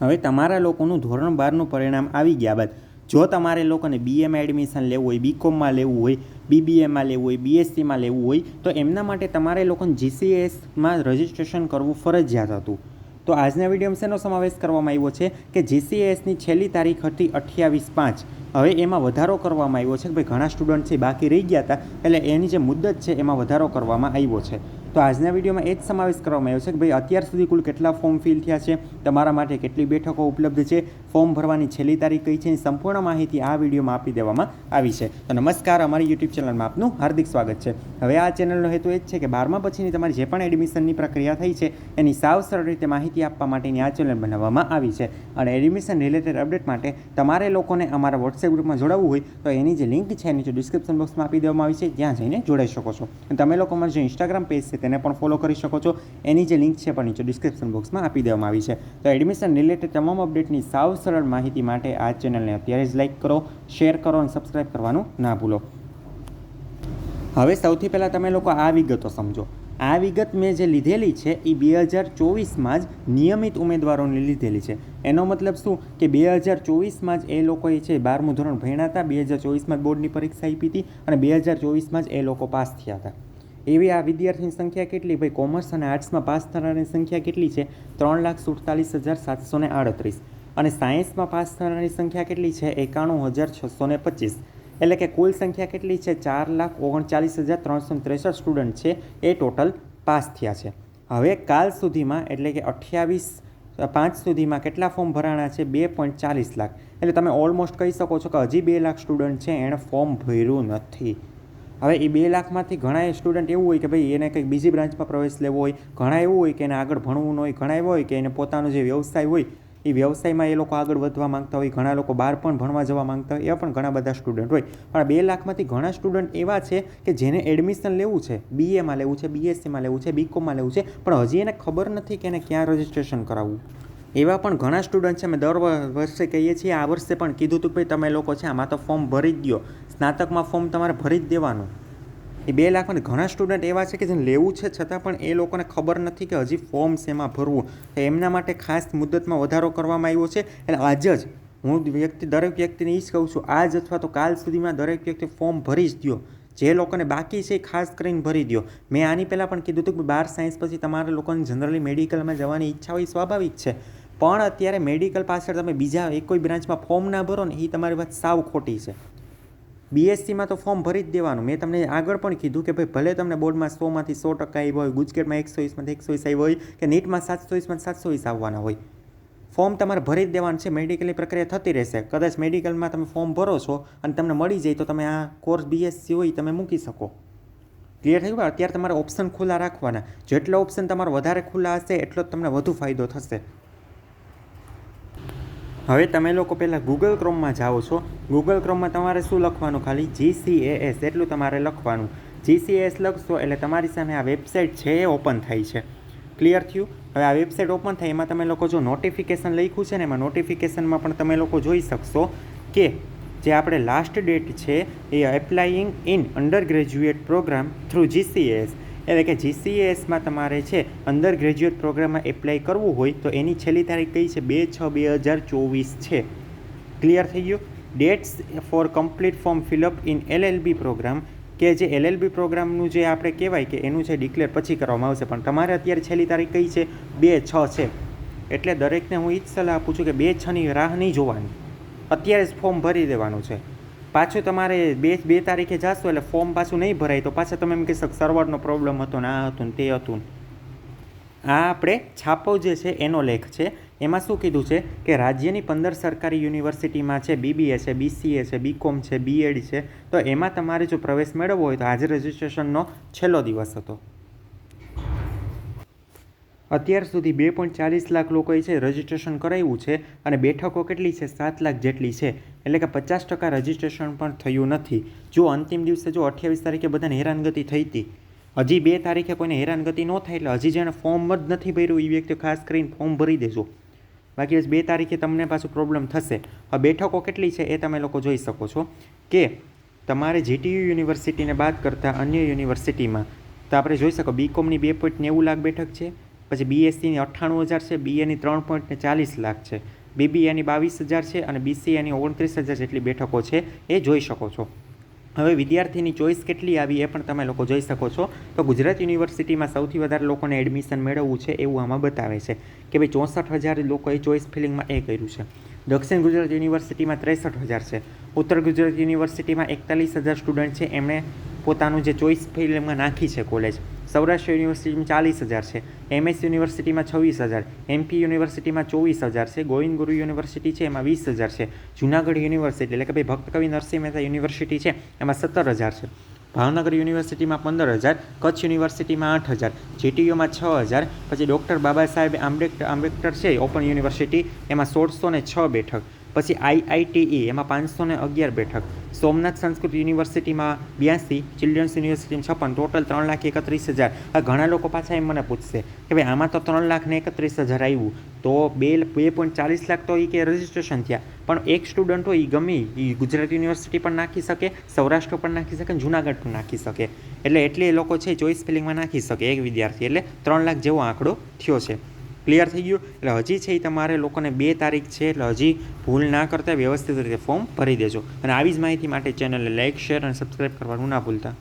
હવે તમારા લોકોનું ધોરણ બારનું પરિણામ આવી ગયા બાદ, જો તમારે લોકોને બીએમાં એડમિશન લેવું હોય બીકોમમાં લેવું હોય બીબીએમાં લેવું હોય બીએસસીમાં લેવું હોય, તો એમના માટે તમારે લોકોને જીસીએસમાં રજિસ્ટ્રેશન કરવું ફરજિયાત હતું. તો આજના વિડીયોમાં શેનો સમાવેશ કરવામાં આવ્યો છે કે જીસીએસની છેલ્લી તારીખ હતી અઠ્યાવીસ પાંચ. હવે એમાં વધારો કરવામાં આવ્યો છે કે ભાઈ ઘણા સ્ટુડન્ટ છે બાકી રહી ગયા હતા, એટલે એની જે મુદત છે એમાં વધારો કરવામાં આવ્યો છે. તો આજના વિડીયોમાં એ જ સમાવેશ કરવામાં આવ્યો છે કે ભાઈ, અત્યાર સુધી કુલ કેટલા ફોર્મ ફિલ થયા છે, તમારા માટે કેટલી બેઠકો ઉપલબ્ધ છે ફોર્મ ભરવાની છેલ્લી તારીખ કઈ છે, એની સંપૂર્ણ માહિતી આ વિડીયોમાં આપી દેવામાં આવી છે. તો નમસ્કાર, અમારી યુટ્યુબ ચેનલમાં આપનું હાર્દિક સ્વાગત છે. હવે આ ચેનલનો હેતુ એ જ છે કે બારમા પછીની તમારી જે પણ એડમિશનની પ્રક્રિયા થઈ છે, એની સાવ સરળ રીતે માહિતી આપવા માટેની આ ચેનલ બનાવવામાં આવી છે. અને એડમિશન રિલેટેડ અપડેટ માટે તમારે લોકોને અમારા વોટ્સએપ ગ્રુપમાં જોડાવવું હોય, તો એની જે લિંક છે નીચે ડિસ્ક્રિપ્શન બોક્સમાં આપી દેવામાં આવી છે, ત્યાં જઈને જોડાઈ શકો છો. તમે લોકો અમારું જે ઇન્સ્ટાગ્રામ પેજ છે તેને પણ ફોલો કરી શકો છો. એની જે લિંક છે પણ નીચે ડિસ્ક્રિપ્શન બોક્સમાં આપી દેવામાં આવી છે. તો એડમિશન રિલેટેડ તમામ અપડેટની સાવ સરળ માહિતી માટે આ ચેનલને અત્યારે જ લાઇક કરો શેર કરો અને સબસ્ક્રાઇબ કરવાનું ના ભૂલો. હવે સૌથી પહેલાં તમે લોકો આ વિગતો સમજો. આ વિગત મેં જે લીધેલી છે એ બે હજાર ચોવીસમાં જ નિયમિત ઉમેદવારોને લીધેલી છે. એનો મતલબ શું? કે બે હજાર ચોવીસમાં જ એ લોકોએ છે બારમું ધોરણ ભણ્યા હતા, બે હજાર ચોવીસમાં જ બોર્ડની પરીક્ષા આપી હતી અને બે હજાર ચોવીસમાં જ એ લોકો પાસ થયા હતા. એવી આ વિદ્યાર્થીની સંખ્યા કેટલી? ભાઈ, કોમર્સ અને આર્ટ્સમાં પાસ થનારની સંખ્યા કેટલી છે? ત્રણ લાખ સુડતાલીસ હજાર સાતસો ને આડત્રીસ. અને સાયન્સમાં પાસ થનારની સંખ્યા કેટલી છે? એકાણું હજાર છસો ને પચીસ. એટલે કે કુલ સંખ્યા કેટલી છે? ચાર લાખ ઓગણચાલીસ હજાર ત્રણસો ત્રેસઠ સ્ટુડન્ટ છે. એ ટોટલ પાસ થયા છે. હવે કાલ સુધીમાં, એટલે કે અઠ્યાવીસ પાંચ સુધીમાં કેટલા ફોર્મ ભરાણા છે? બે પોઈન્ટ ચાલીસ લાખ. એટલે તમે ઓલમોસ્ટ કહી શકો છો કે હજી બે લાખ સ્ટુડન્ટ છે. એણે ફોર્મ ભર્યું નથી. હવે એ બે લાખમાંથી ઘણા સ્ટુડન્ટ એવું હોય કે ભાઈ એને કંઈક બીજી બ્રાન્ચમાં પ્રવેશ લેવો હોય, ઘણા એવું હોય કે એને આગળ ભણવું ન હોય, ઘણા એવું હોય કે એને પોતાનો જે વ્યવસાય હોય, એ વ્યવસાયમાં એ લોકો આગળ વધવા માંગતા હોય, ઘણા લોકો બહાર પણ ભણવા જવા માંગતા હોય, એવા પણ ઘણા બધા સ્ટુડન્ટ હોય. પણ બે લાખમાંથી ઘણા સ્ટુડન્ટ એવા છે કે જેને એડમિશન લેવું છે બીએમાં લેવું છે બીએસસીમાં લેવું છે બીકોમમાં લેવું છે, પણ હજી એને ખબર નથી કે એને ક્યાં રજિસ્ટ્રેશન કરાવવું. એવા પણ ઘણા સ્ટુડન્ટ છે, અમે દર વર્ષે કહીએ છીએ, આ વર્ષે પણ કીધું હતું ભાઈ તમે લોકો છે, આમાં તો ફોર્મ ભરી જ દો સ્નાતકમાં ફોર્મ તમારે ભરી જ દેવાનું. એ બે લાખમાં ઘણા સ્ટુડન્ટ એવા છે કે જેને લેવું છે, છતાં પણ એ લોકોને ખબર નથી કે હજી ફોર્મ શેમાં ભરવું. તો એમના માટે ખાસ મુદતમાં વધારો કરવામાં આવ્યો છે. એટલે આજ જ હું વ્યક્તિ, દરેક વ્યક્તિને એ જ કહું છું, આજ અથવા તો કાલ સુધીમાં દરેક વ્યક્તિ ફોર્મ ભરી જ દો જે લોકોને બાકી છે એ ખાસ કરીને ભરી દો મેં આની પહેલાં પણ કીધું હતું કે બાર સાયન્સ પછી તમારા લોકોને જનરલી મેડિકલમાં જવાની ઈચ્છા હોય સ્વાભાવિક છે. પણ અત્યારે મેડિકલ પાછળ તમે બીજા એક કોઈ બ્રાન્ચમાં ફોર્મ ના ભરો ને એ તમારી વાત સાવ ખોટી છે. બીએસસીમાં તો ફોર્મ ભરી જ દેવાનું. મેં તમને આગળ પણ કીધું કે ભાઈ, ભલે તમને બોર્ડમાં સોમાંથી સો ટકા આવ્યો હોય ગુજકેટમાં એકસો વીસમાંથી એકસો વીસ આવ્યો હોય, કે નીટમાં સાતસો વીસમાં સાતસો વીસ આવવાના હોય. ફોર્મ તમારે ભરી જ દેવાનું છે. મેડિકલની પ્રક્રિયા થતી રહેશે. કદાચ મેડિકલમાં તમે ફોર્મ ભરો છો અને તમને મળી જાય તો તમે આ કોર્સ બીએસસી હોય તમે મૂકી શકો. ક્લિયર થઈ ગયું અત્યારે તમારે ઓપ્શન ખુલ્લા રાખવાના. જેટલા ઓપ્શન તમારે વધારે ખુલ્લા હશે, એટલો જ તમને વધુ ફાયદો થશે. હવે તમે લોકો પહેલાં ગૂગલ ક્રોમમાં જાઓ છો. ગૂગલ ક્રોમમાં તમારે શું લખવાનું? ખાલી જીસીએએસ એટલું તમારે લખવાનું. જીસીએએસ લખશો એટલે તમારી સામે આ વેબસાઇટ છે એ ઓપન થાય છે. ક્લિયર થયું? હવે આ વેબસાઇટ ઓપન થાય એમાં તમે લોકો જો નોટિફિકેશન લખ્યું છે ને એમાં નોટિફિકેશનમાં પણ તમે લોકો જોઈ શકશો કે જે આપણે લાસ્ટ ડેટ છે એ applying in undergraduate program through GCS એટલે કે જીસીએસમાં તમારે છે અંડર ગ્રેજ્યુએટ પ્રોગ્રામમાં એપ્લાય કરવું હોય તો એની છેલ્લી તારીખ કઈ છે? બે છ બે હજાર ચોવીસ છે. ક્લિયર થઈ ગયું? Dates for complete form fill up in LLB program કે જે એલએલબી પ્રોગ્રામનું જે આપણે કહેવાય કે એનું છે ડિક્લેર પછી કરવામાં આવશે. પણ તમારે અત્યારે છેલ્લી તારીખ કઈ છે? બે છ છે. એટલે દરેકને હું એ જ સલાહ આપું છું કે બે છની રાહ નહીં જોવાની. અત્યારે જ ફોર્મ ભરી દેવાનું છે. પાછું તમારે બે બે તારીખે જાશો એટલે ફોર્મ પાછું નહીં ભરાય. તો પાછા તમે એમ કહેશો સર્વરનો પ્રોબ્લેમ હતો ને આ હતું ને તે હતું આ આપણે છાપો જે છે એનો લેખ છે. એમાં શું કીધું છે કે રાજ્યની પંદર સરકારી યુનિવર્સિટીમાં છે બીબીએ છે બીસીએ છે બીકોમ છે બીએડ છે. તો એમાં તમારે જો પ્રવેશ મેળવવો હોય તો આજે રજિસ્ટ્રેશનનો છેલ્લો દિવસ હતો. અત્યાર સુધી બે પોઈન્ટ ચાલીસ લાખ લોકોએ છે રજિસ્ટ્રેશન કરાવ્યું છે અને બેઠકો કેટલી છે? સાત લાખ જેટલી છે. એટલે કે પચાસ ટકા રજિસ્ટ્રેશન પણ થયું નથી. જો અંતિમ દિવસે જો અઠ્યાવીસ તારીખે બધાને હેરાનગતિ થઈ હતી. હજી બે તારીખે કોઈને હેરાનગતિ ન થાય એટલે હજી જેણે ફોર્મ જ નથી ભર્યું એ વ્યક્તિ ખાસ કરીને ફોર્મ ભરી દેજો. બાકી બે તારીખે તમને પાછું પ્રોબ્લેમ થશે. હવે બેઠકો કેટલી છે એ તમે લોકો જોઈ શકો છો કે તમારે જીટીયુ યુનિવર્સિટીને બાદ કરતાં અન્ય યુનિવર્સિટીમાં. તો આપણે જોઈ શકો બીકોમની બે પોઈન્ટ નેવું લાખ બેઠક છે. પછી બીએસસીની અઠ્ઠાણું હજાર છે બીએની ત્રણ પોઈન્ટ ને ચાલીસ લાખ છે. બીબીએની બાવીસ હજાર છે અને બીસીએની ઓગણત્રીસ હજાર જેટલી બેઠકો છે એ જોઈ શકો છો. હવે વિદ્યાર્થીની ચોઈસ કેટલી આવી એ પણ તમે લોકો જોઈ શકો છો. તો ગુજરાત યુનિવર્સિટીમાં સૌથી વધારે લોકોને એડમિશન મેળવવું છે એવું આમાં બતાવે છે કે ભાઈ ચોસઠ હજાર લોકોએ ચોઈસ ફિલિંગમાં એ કર્યું છે. દક્ષિણ ગુજરાત યુનિવર્સિટીમાં ત્રેસઠ હજાર છે. ઉત્તર ગુજરાત યુનિવર્સિટીમાં એકતાલીસ હજાર સ્ટુડન્ટ છે. એમણે પોતાનું જે ચોઈસ ફિલિંગમાં નાખી છે કોલેજ. સૌરાષ્ટ્ર યુનિવર્સિટીમાં ચાલીસ હજાર છે, એમએસ યુનિવર્સિટીમાં છવ્વીસ હજાર, એમપી યુનિવર્સિટીમાં ચોવીસ હજાર છે, ગોવિંદ ગુરુ યુનિવર્સિટી છે, એમાં વીસ હજાર છે, જુનાગઢ યુનિવર્સિટી એટલે કે ભાઈ ભક્તકવિ નરસિંહ મહેતા યુનિવર્સિટી છે, એમાં સત્તર હજાર છે. ભાવનગર યુનિવર્સિટીમાં પંદર હજાર, કચ્છ યુનિવર્સિટીમાં આઠ હજાર, જીટીયુમાં છ હજાર, પછી ડૉક્ટર બાબા સાહેબ આંબેડકર આંબેડકર છે ઓપન યુનિવર્સિટી, એમાં સોળસો ને છ બેઠક. પછી આઈઆઈટીઈ એમાં પાંચસો ને અગિયાર બેઠક. સોમનાથ સંસ્કૃત યુનિવર્સિટીમાં બ્યાસી, ચિલ્ડ્રન્સ યુનિવર્સિટીમાં છપ્પન, ટોટલ ત્રણ લાખ એકત્રીસ હજાર. આ ઘણા લોકો પાછા એમ મને પૂછશે કે ભાઈ, આમાં તો ત્રણ લાખ ને એકત્રીસ હજાર આવ્યું તો બે બે પોઈન્ટ ચાલીસ લાખ તો એ કે રજિસ્ટ્રેશન થયા. પણ એક સ્ટુડન્ટ હોય એ ગમે એ ગુજરાત યુનિવર્સિટી પણ નાખી શકે, સૌરાષ્ટ્ર પણ નાખી શકે જુનાગઢ પણ નાખી શકે. એટલે એટલે એ લોકો છે, ચોઈસ ફિલિંગમાં નાખી શકે એક વિદ્યાર્થી. એટલે ત્રણ લાખ જેવો આંકડો થયો છે. ક્લિયર થઈ ગયું. એટલે હજી છે એ તમારે લોકોને બે તારીખ છે, એટલે હજી ભૂલ ના કરતા વ્યવસ્થિત રીતે ફોર્મ ભરી દેજો. અને આવી જ માહિતી માટે ચેનલને લાઇક શેર અને સબસ્ક્રાઈબ કરવાનું ના ભૂલતા.